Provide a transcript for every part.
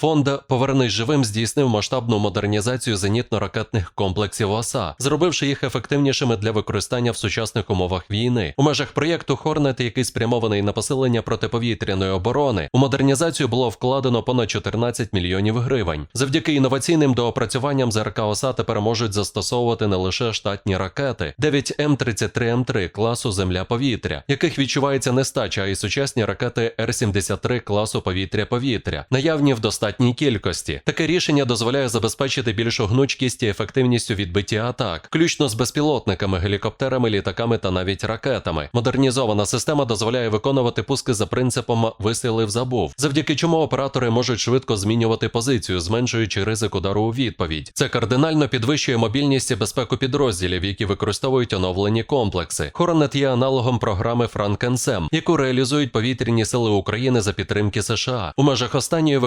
Фонд Повернись живим здійснив масштабну модернізацію зенітно-ракетних комплексів ОСА, зробивши їх ефективнішими для використання в сучасних умовах війни. У межах проєкту Хорнет, який спрямований на посилення протиповітряної оборони, у модернізацію було вкладено понад 14 мільйонів гривень. Завдяки інноваційним доопрацюванням ЗРК ОСА тепер можуть застосовувати не лише штатні ракети 9 М33М3 класу Земля-повітря, яких відчувається нестача, а й сучасні ракети Р-73 класу повітря-повітря, наявні в достатній кількості. Таке рішення дозволяє забезпечити більшу гнучкість і ефективність у відбитті атак, включно з безпілотниками, гелікоптерами, літаками та навіть ракетами. Модернізована система дозволяє виконувати пуски за принципом вистрілив забув, завдяки чому оператори можуть швидко змінювати позицію, зменшуючи ризик удару у відповідь. Це кардинально підвищує мобільність і безпеку підрозділів, які використовують оновлені комплекси. Хорнет є аналогом програми Франкенсем, яку реалізують повітряні сили України за підтримки США. У межах останньої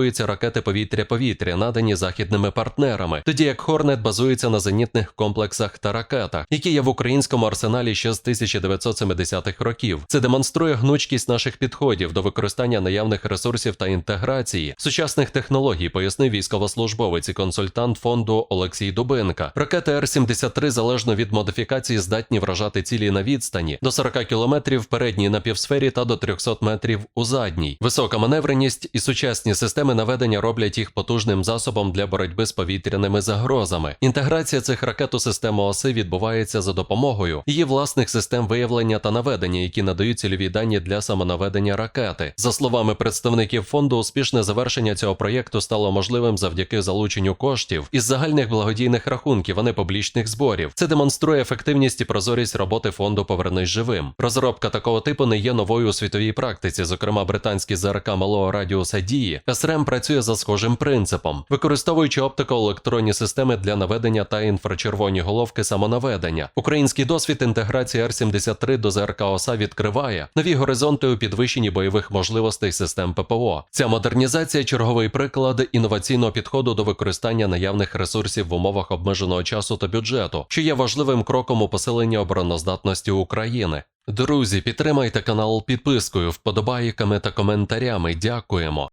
використовуються ракети повітря-повітря, надані західними партнерами, тоді як Хорнет базується на зенітних комплексах та ракетах, які є в українському арсеналі ще з 1970-х років. Це демонструє гнучкість наших підходів до використання наявних ресурсів та інтеграції сучасних технологій, пояснив військовослужбовець і консультант фонду Олексій Дубинка. Ракети Р-73 залежно від модифікації здатні вражати цілі на відстані до 40 кілометрів в передній напівсфері та до 300 метрів у задній. Висока маневреність і сучасні системи наведення роблять їх потужним засобом для боротьби з повітряними загрозами. Інтеграція цих ракет у систему оси відбувається за допомогою її власних систем виявлення та наведення, які надають цільові дані для самонаведення ракети. За словами представників фонду, успішне завершення цього проєкту стало можливим завдяки залученню коштів із загальних благодійних рахунків, а не публічних зборів. Це демонструє ефективність і прозорість роботи фонду Повернись живим. Розробка такого типу не є новою у світовій практиці. Зокрема, британський ЗРК малого радіуса дії СРМ працює за схожим принципом, використовуючи оптико-електронні системи для наведення та інфрачервоні головки самонаведення. Український досвід інтеграції Р-73 до ЗРК ОСА відкриває нові горизонти у підвищенні бойових можливостей систем ППО. Ця модернізація черговий приклад інноваційного підходу до використання наявних ресурсів в умовах обмеженого часу та бюджету, що є важливим кроком у посиленні обороноздатності України. Друзі, підтримайте канал підпискою, вподобайками та коментарями. Дякуємо.